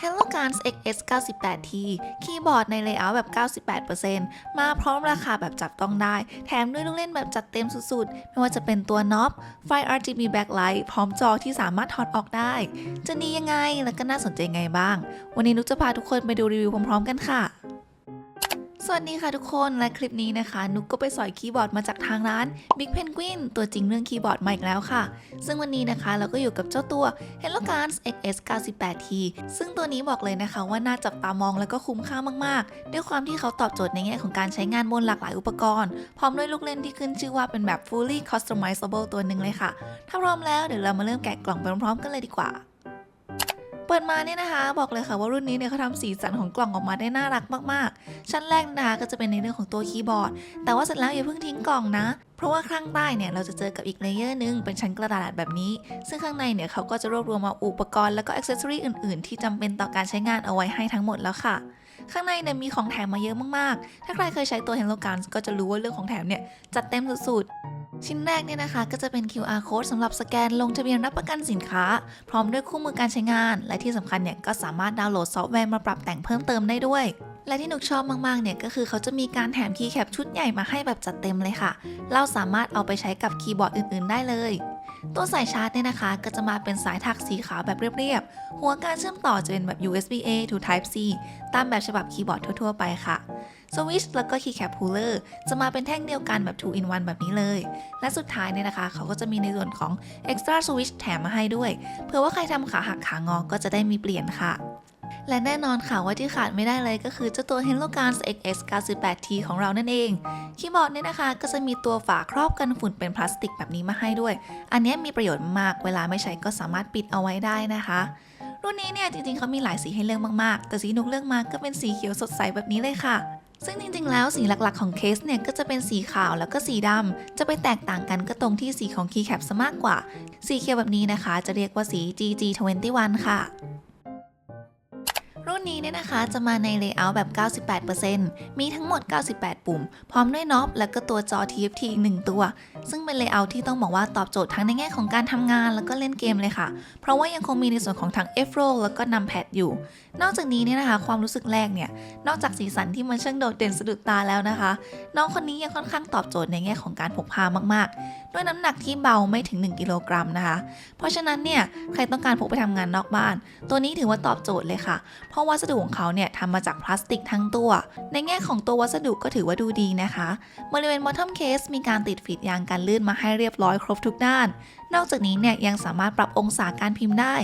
Hello Guns XS 98T คีย์บอร์ดในเลเยอร์แบบ 98%มาพร้อมราคาแบบจับต้องได้ แถมด้วยลูกเล่นแบบจัดเต็มสุดๆ ไม่ว่าจะเป็นตัวน็อป ไฟ RGB backlight พร้อมจอที่สามารถถอดออกได้ จะดียังไงและก็น่าสนใจไงบ้าง วันนี้นุกจะพาทุกคนไปดูรีวิวพร้อมๆกันค่ะ สวัสดีค่ะทุกคนและคลิปนี้นะคะ นุกก็ไปสอยคีย์บอร์ดมาจากทางร้าน Big Penguin ตัวจริงเรื่องคีย์บอร์ดมาอีกแล้วค่ะ ซึ่งวันนี้นะคะเราก็อยู่กับเจ้าตัว Hello Guns XS 98T ซึ่งตัวนี้บอกเลยนะคะว่าน่าจับตามองแล้วก็คุ้มค่ามากๆ ด้วยความที่เขาตอบโจทย์ในแง่ของการใช้งานบนหลากหลายอุปกรณ์ พร้อมด้วยลูกเล่นที่ขึ้นชื่อว่าเป็นแบบ fully customizable ตัวหนึ่งเลยค่ะ ถ้าพร้อมแล้วเดี๋ยวเรามาเริ่มแกะกล่องไปพร้อมๆกันเลยดีกว่า ปิดมาเนี่ยนะคะ บอกเลยค่ะว่ารุ่นนี้เนี่ยเขาทำสีสันของกล่องออกมาได้น่ารักมากๆ ชั้นแรกนะคะก็จะเป็นในเรื่องของตัวคีย์บอร์ด แต่ว่าเสร็จแล้วอย่าเพิ่งทิ้งกล่องนะ เพราะว่าข้างใต้เนี่ยเราจะเจอกับอีกเลเยอร์หนึงเป็นชั้นกระดาษแบบนี้ ซึ่งข้างในเนี่ยเขาก็จะรวบรวมมาอุปกรณ์แล้วก็อ็อกเซสซอรีอื่น ๆ ที่จำเป็นต่อการใช้งานเอาไว้ให้ทั้งหมดแล้วค่ะข้างในเนี่ยมีของแถมมาเยอะมากๆ ถ้าใครเคยใช้ตัว Hello Guns ก็จะรู้ว่าเรื่องของแถมเนี่ยจัดเต็มสุดๆ ชิ้นแรกเนี่ยนะคะก็จะเป็น QR code สำหรับสแกนลงทะเบียนรับประกันสินค้า พร้อมด้วยคู่มือการใช้งาน และที่สำคัญเนี่ยก็สามารถดาวน์โหลดซอฟต์แวร์มาปรับแต่งเพิ่มเติมได้ด้วยและที่หนุกชอบมาก ๆ เนี่ยก็คือเขาจะมีการแถมคีย์แคปชุดใหญ่มาให้แบบจัดเต็มเลยค่ะ เราสามารถเอาไปใช้กับคีย์บอร์ดอื่น ๆ ได้เลย ตัวสายชาร์จเนี่ยนะคะ ก็จะมาเป็นสายถักสีขาวแบบเรียบๆ หัวการเชื่อมต่อจะเป็นแบบ USB A to Type C ตามแบบฉบับคีย์บอร์ดทั่วๆไปค่ะสวิชแล้วก็คีย์แคปพูลเลอร์จะมาเป็นแท่งเดียวกันแบบ 2 in 1 แบบนี้เลย และสุดท้ายเนี่ยนะคะ เขาก็จะมีในส่วนของ extra switch แถมมาให้ด้วย เผื่อว่าใครทำขาหักขางอ ก็จะได้มีเปลี่ยนค่ะ และแน่นอนค่ะว่าที่ขาดไม่ได้เลยก็คือเจ้าตัว Hello Guns XS 98T ของเรานั่นเอง คีย์บอร์ดเนี่ยนะคะ ก็จะมีตัวฝาครอบกันฝุ่นเป็นพลาสติกแบบนี้มาให้ด้วย อันนี้มีประโยชน์มากเวลาไม่ใช้ก็สามารถปิดเอาไว้ได้นะคะ รุ่นนี้เนี่ยจริงๆเขามีหลายสีให้เลือกมากๆ แต่สีนุกเลือกมาก็เป็นสีเขียวสดใสแบบนี้เลยค่ะซึ่งจริงๆ แล้วสีหลักๆ ของเคสเนี่ย ก็จะเป็นสีขาวแล้วก็สีดำจะไปแตกต่างกันก็ตรงที่สีของ Keycap ซะมากกว่า สีเขียวแบบนี้นะคะ จะเรียกว่าสี GG21 ค่ะ รุ่นนี้เนี่ยนะคะจะมาใน Layout แบบ 98%มีทั้งหมด 98 ปุ่ม พร้อมด้วยน็อปแล้วก็ตัวจอ TFT อีกหนึ่งตัว ซึ่งเป็น Layout ที่ต้องบอกว่าตอบโจทย์ทั้งในแง่ของการทำงานแล้วก็เล่นเกมเลยค่ะ เพราะว่ายังคงมีในส่วนของทั้ง f r o แล้วก็ numpad อยู่ นอกจากนี้เนี่ยนะคะ ความรู้สึกแรกเนี่ย นอกจากสีสันที่มันช่างโดดเด่นสะดุดตาแล้วนะคะ น้องคนนี้ยังค่อนข้างตอบโจทย์ในแง่ของการพกพามากๆ ด้วยน้ำหนักที่เบาไม่ถึง 1 กิโลกรัมนะคะ เพราะฉะนั้นเนี่ยใครต้องการพกไปทำงานนอกบ้าน ตัวนี้ถือว่าตอบโจทย์เลยค่ะเพราะวัสดุของเขาเนี่ยทำมาจากพลาสติกทั้งตัว ในแง่ของตัววัสดุก็ถือว่าดูดีนะคะบริเวณ bottom case มีการติดฟีดยางกันลื่นมาให้เรียบร้อยครบทุกด้าน นอกจากนี้เนี่ยยังสามารถปรับองศาการพิมพ์ได้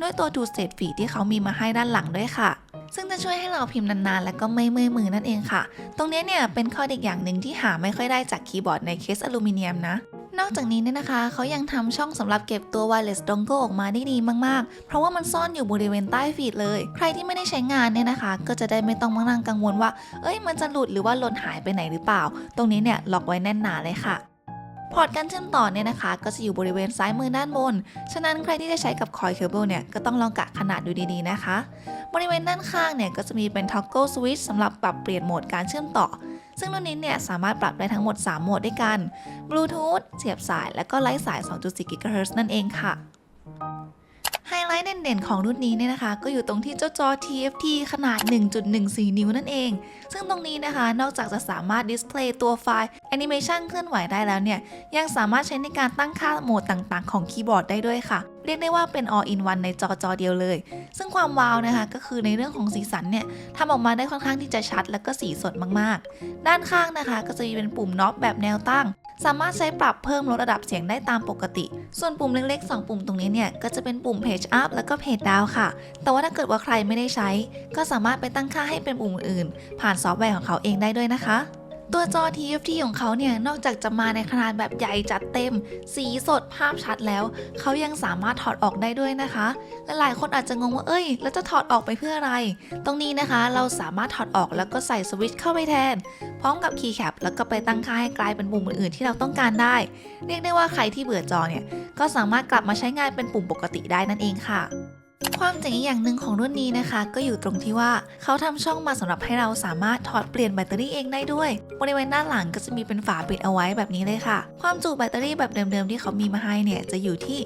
ด้วยตัว two state feed ที่เขามีมาให้ด้านหลังด้วยค่ะซึ่งจะช่วยให้เราพิมพ์นานๆ และก็ไม่เมื่อยมือนั่นเองค่ะ ตรงนี้เนี่ยเป็นข้อดีอย่างหนึ่งที่หาไม่ค่อยได้จากคีย์บอร์ดในเคสอลูมิเนียมนะ นอกจากนี้เนี่ยนะคะ เขายังทำช่องสำหรับเก็บตัว wireless dongle ออกมาได้ดีมากๆ เพราะว่ามันซ่อนอยู่บริเวณใต้ฟีดเลย ใครที่ไม่ได้ใช้งานเนี่ยนะคะ ก็จะได้ไม่ต้องมานั่งกังวลว่า เอ้ย มันจะหลุดหรือว่าหล่นหายไปไหนหรือเปล่า ตรงนี้เนี่ยล็อกไว้แน่นหนาเลยค่ะพอร์ตการเชื่อมต่อเนี่ยนะคะ ก็จะอยู่บริเวณซ้ายมือด้านบน ฉะนั้นใครที่จะใช้กับคอยเคเบิลเนี่ย ก็ต้องลองกะขนาดดูดีๆนะคะ บริเวณด้านข้างเนี่ย ก็จะมีเป็น toggle switch สำหรับปรับเปลี่ยนโหมดการเชื่อมต่อ ซึ่งรุ่นนี้เนี่ยสามารถปรับได้ทั้งหมด 3 โหมดด้วยกันบลูทูธเสียบสายและก็ไร้สาย 2.4 GHz นั่นเองค่ะไฮไลท์เด่นๆ ของรุ่นนี้เนี่ยนะคะ ก็อยู่ตรงที่เจ้าจอ TFT ขนาด 1.14 นิ้วนั่นเอง ซึ่งตรงนี้นะคะ นอกจากจะสามารถดิสเพลย์ตัวไฟล์แอนิเมชันเคลื่อนไหวได้แล้วเนี่ย ยังสามารถใช้ในการตั้งค่าโหมดต่างๆ ของคีย์บอร์ดได้ด้วยค่ะเรียกได้ว่าเป็น all in one ในจอจอเดียวเลย ซึ่งความว้าวนะคะก็คือในเรื่องของสีสันเนี่ยทำออกมาได้ค่อนข้างที่จะชัด และก็สีสดมากๆ ด้านข้างนะคะ ก็จะมีเป็นปุ่มน็อปแบบแนวตั้ง สามารถใช้ปรับเพิ่มลดระดับเสียงได้ตามปกติ ส่วนปุ่มเล็กๆ 2 ปุ่มตรงนี้เนี่ยก็จะเป็นปุ่ม page up แล้วก็ page down ค่ะ แต่ว่าถ้าเกิดว่าใครไม่ได้ใช้ ก็สามารถไปตั้งค่าให้เป็นปุ่มอื่น ผ่านซอฟต์แวร์ของเขาเองได้ด้วยนะคะ ตัวจอ TFT ของเขาเนี่ย นอกจากจะมาในขนาดแบบใหญ่จัดเต็ม สีสดภาพชัดแล้ว เขายังสามารถถอดออกได้ด้วยนะคะและหลายคนอาจจะงงว่าเอ้ย แล้วจะถอดออกไปเพื่ออะไร ตรงนี้นะคะเราสามารถถอดออกแล้วก็ใส่สวิตช์เข้าไปแทน พร้อมกับคีย์แคปแล้วก็ไปตั้งค่าให้กลายเป็นปุ่มอื่นๆที่เราต้องการได้ เรียกได้ว่าใครที่เบื่อจอเนี่ยก็สามารถกลับมาใช้งานเป็นปุ่มปกติได้นั่นเองค่ะ ความเจ๋งอีกอย่างหนึ่งของรุ่นนี้นะคะ ก็อยู่ตรงที่ว่าเขาทำช่องมาสำหรับให้เราสามารถถอดเปลี่ยนแบตเตอรี่เองได้ด้วย บริเวณด้านหลังก็จะมีเป็นฝาปิดเอาไว้แบบนี้เลยค่ะ ความจุแบตเตอรี่แบบเดิมๆที่เขามีมาให้เนี่ยจะอยู่ที่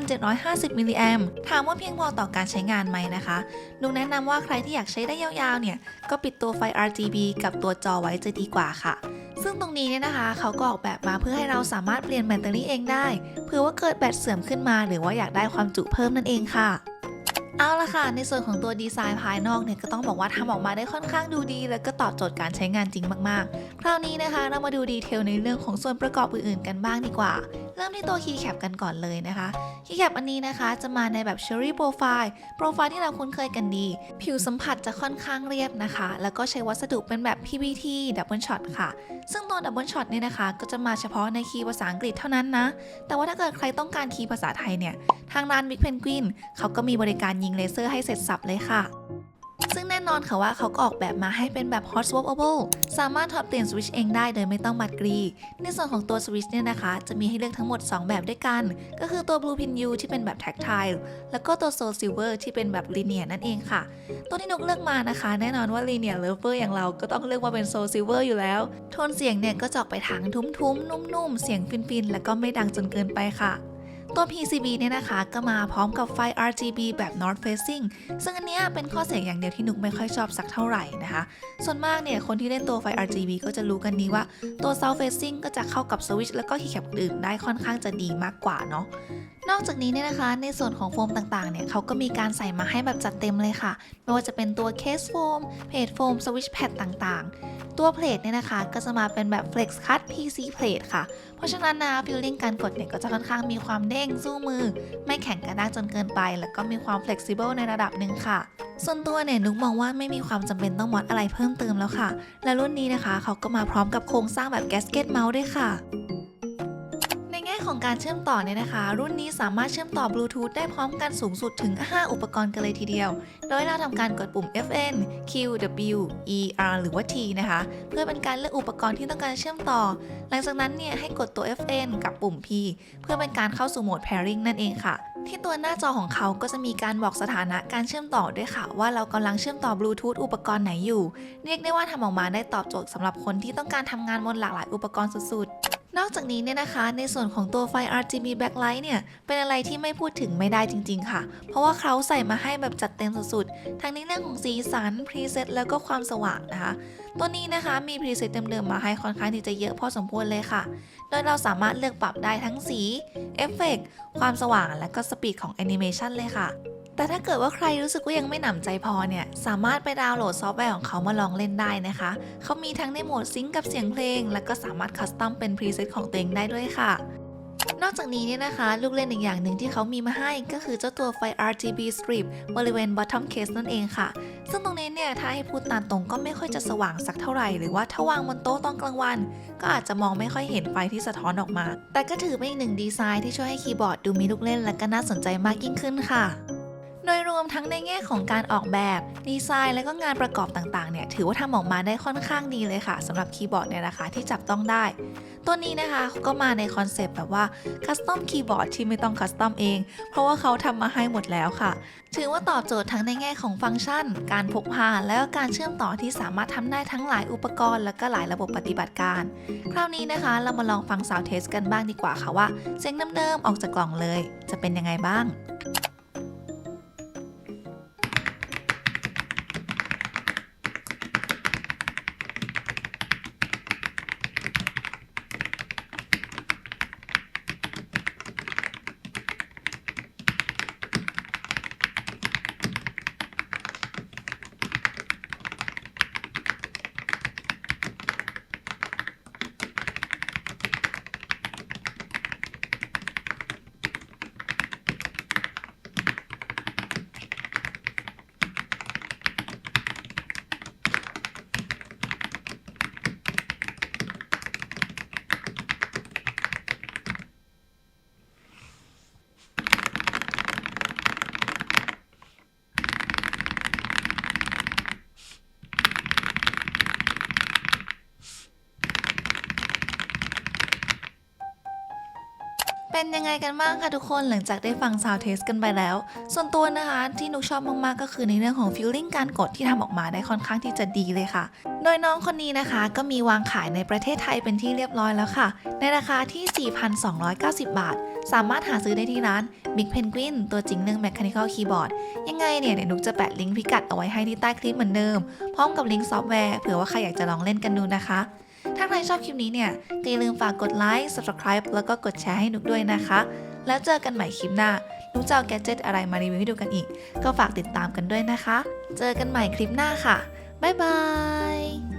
3,750 มิลลิแอมถามว่าเพียงพอต่อการใช้งานไหมนะคะนุกแนะนำว่าใครที่อยากใช้ได้ยาวๆเนี่ยก็ปิดตัวไฟ RGB กับตัวจอไว้จะดีกว่าค่ะซึ่งตรงนี้เนี่ยนะคะเขาก็ออกแบบมาเพื่อให้เราสามารถเปลี่ยนแบตเตอรี่เองได้ เผื่อว่าเกิดแบตเสื่อมขึ้นมาหรือว่าอยากได้ความจุเพิ่มนั่นเองค่ะ เอาละค่ะ ในส่วนของตัวดีไซน์ภายนอกเนี่ยก็ต้องบอกว่าทำออกมาได้ค่อนข้างดูดี และก็ตอบโจทย์การใช้งานจริงมากๆ คราวนี้นะคะ เรามาดูดีเทลในเรื่องของส่วนประกอบอื่นๆกันบ้างดีกว่า ริ่มที่ตัวคีย์แคปกันก่อนเลยนะคะคีย์แคปอันนี้นะคะ จะมาในแบบ Cherry Profile โปรไฟล์ที่เราคุ้นเคยกันดี ผิวสัมผัสจะค่อนข้างเรียบนะคะ แล้วก็ใช้วัสดุเป็นแบบ PBT Double Shot ค่ะ ซึ่งตัว Double Shot เนี่ยนะคะ ก็จะมาเฉพาะในคีย์ภาษาอังกฤษเท่านั้นนะ แต่ว่าถ้าเกิดใครต้องการคีย์ภาษาไทยเนี่ย ทางร้าน Big Penguin เขาก็มีบริการยิงเลเซอร์ให้เสร็จสับเลยค่ะ ซึ่งแน่นอนค่ะว่าเขาก็ออกแบบมาให้เป็นแบบ hot swappable สามารถถอดเปลี่ยนสวิตช์เองได้โดยไม่ต้องมัดกรี ในส่วนของตัวสวิตช์เนี่ยนะคะ จะมีให้เลือกทั้งหมด 2 แบบด้วยกัน ก็คือตัว blue pin U ที่เป็นแบบ tactile แล้วก็ตัว soul silver ที่เป็นแบบ linear นั่นเองค่ะ ตัวที่นกเลือกมานะคะ แน่นอนว่า linear lover อย่างเราก็ต้องเลือกมาเป็น soul silver อยู่แล้ว โทนเสียงเนี่ยก็จออกไปทางทุ้มๆ นุ่มๆ เสียงฟินๆ แล้วก็ไม่ดังจนเกินไปค่ะ ตัว PCB เนี่ยนะคะ ก็มาพร้อมกับไฟ RGB แบบ North Facing ซึ่งอันเนี้ยเป็นข้อเสียอย่างเดียวที่นุกไม่ค่อยชอบสักเท่าไหร่นะคะ ส่วนมากเนี่ยคนที่เล่นตัวไฟ RGB ก็จะรู้กันดีว่าตัว South Facing ก็จะเข้ากับสวิตช์แล้วก็คีย์แคปอื่นได้ค่อนข้างจะดีมากกว่าเนาะนอกจากนี้เนี่ยนะคะ ในส่วนของโฟมต่างๆ เนี่ยเขาก็มีการใส่มาให้แบบจัดเต็มเลยค่ะ ไม่ว่าจะเป็นตัวเคสโฟม เพจโฟม สวิชแพดต่างๆ ตัวเพลทเนี่ยนะคะ ก็จะมาเป็นแบบ Flex Cut PC เพลทค่ะ เพราะฉะนั้นนะฟิลลิ่งการกดเนี่ยก็จะค่อนข้างมีความเด้งสู้มือ ไม่แข็งกระด้างจนเกินไป แล้วก็มีความ flexible ในระดับหนึ่งค่ะ ส่วนตัวเนี่ยนุกมองว่าไม่มีความจำเป็นต้องมัดอะไรเพิ่มเติมแล้วค่ะ และรุ่นนี้นะคะเขาก็มาพร้อมกับโครงสร้างแบบ gasket mount ด้วยค่ะ ของการเชื่อมต่อเนี่ยนะคะ รุ่นนี้สามารถเชื่อมต่อบลูทูธได้พร้อมกันสูงสุดถึง 5 อุปกรณ์กันเลยทีเดียว โดยเราทำการกดปุ่ม FN Q W E R หรือว่า T นะคะ เพื่อเป็นการเลือกอุปกรณ์ที่ต้องการเชื่อมต่อ หลังจากนั้นเนี่ยให้กดตัว FN กับปุ่ม P เพื่อเป็นการเข้าสู่โหมด pairing นั่นเองค่ะที่ตัวหน้าจอของเขาก็จะมีการบอกสถานะการเชื่อมต่อด้วยค่ะ ว่าเรากำลังเชื่อมต่อบลูทูธอุปกรณ์ไหนอยู่ เรียกได้ว่าทำออกมาได้ตอบโจทย์สำหรับคนที่ต้องการทำงานบนหลากหลายอุปกรณ์สุดๆ นอกจากนี้เนี่ยนะคะ ในส่วนของตัวไฟ RGB backlight เนี่ย เป็นอะไรที่ไม่พูดถึงไม่ได้จริง ๆ ค่ะ เพราะว่าเขาใส่มาให้แบบจัดเต็มสุดๆ ทั้งในเรื่องของสีสัน preset แล้วก็ความสว่างนะคะ ตัวนี้นะคะมี preset เดิมๆมาให้ค่อนข้างที่จะเยอะพอสมควรเลยค่ะ โดยเราสามารถเลือกปรับได้ทั้งสี เอฟเฟกความสว่างและก็สปีดของแอนิเมชันเลยค่ะ แต่ถ้าเกิดว่าใครรู้สึกว่ายังไม่หนำใจพอเนี่ย สามารถไปดาวน์โหลดซอฟต์แวร์ของเขามาลองเล่นได้นะคะ เขามีทั้งในโหมดซิงก์กับเสียงเพลง และก็สามารถคัสตอมเป็นพรีเซตของตัวเองได้ด้วยค่ะ นอกจากนี้เนี่ยนะคะ ลูกเล่นอีกอย่างหนึ่งที่เขามีมาให้ก็คือเจ้าตัวไฟ RGB strip บริเวณ bottom case นั่นเองค่ะ ซึ่งตรงนี้เนี่ยถ้าให้พูดตามตรงก็ไม่ค่อยจะสว่างสักเท่าไหร่ หรือว่าถ้าวางบนโต๊ะตอนกลางวัน ก็อาจจะมองไม่ค่อยเห็นไฟที่สะท้อนออกมา แต่ก็ถือเป็นอีกหนึ่งดีไซน์ที่ช่วยให้คีย์บอร์ดดูมีลูกเล่นและก็น่าสนใจมากยิ่งขึ้นค่ะ โดยรวมทั้งในแง่ของการออกแบบดีไซน์ และก็งานประกอบต่างๆเนี่ยถือว่าทำออกมาได้ค่อนข้างดีเลยค่ะสำหรับคีย์บอร์ดเนี่ยนะคะที่จับต้องได้ ตัวนี้นะคะก็มาในคอนเซปต์แบบว่าคัสตอมคีย์บอร์ดที่ไม่ต้องคัสตอมเอง เพราะว่าเขาทำมาให้หมดแล้วค่ะ ถือว่าตอบโจทย์ทั้งในแง่ของฟังก์ชัน การพกพาและก็การเชื่อมต่อที่สามารถทำได้ทั้งหลายอุปกรณ์ และก็หลายระบบปฏิบัติการ คราวนี้นะคะ เรามาลองฟังซาวเทสกันบ้างดีกว่าค่ะว่าเสียงเดิมๆออกจากกล่องเลย จะเป็นยังไงบ้าง เป็นยังไงกันบ้างคะทุกคนหลังจากได้ฟังซาวเทสกันไปแล้ว ส่วนตัวนะคะที่นุกชอบมากๆก็คือในเรื่องของฟิลลิ่งการกดที่ทำออกมาได้ค่อนข้างที่จะดีเลยค่ะ โดยน้องคนนี้นะคะ ก็มีวางขายในประเทศไทยเป็นที่เรียบร้อยแล้วค่ะ ในราคาที่ 4,290 บาท สามารถหาซื้อได้ที่ร้าน Big Penguin ตัวจริงเรื่อง Mechanical Keyboard ยังไงเนี่ยเดี๋ยวนุกจะแปะลิงก์พิกัดเอาไว้ให้ที่ใต้คลิปเหมือนเดิม พร้อมกับลิงก์ซอฟต์แวร์เผื่อว่าใครอยากจะลองเล่นกันดูนะคะ ถ้าใครชอบคลิปนี้เนี่ยก็อย่าลืมฝากกดไลค์ subscribe แล้วก็กดแชร์ให้นุกด้วยนะคะ แล้วเจอกันใหม่คลิปหน้า นุกจะเอาแกจิตอะไรมารีวิวให้ดูกันอีก ก็ฝากติดตามกันด้วยนะคะ เจอกันใหม่คลิปหน้าค่ะ บ๊ายบาย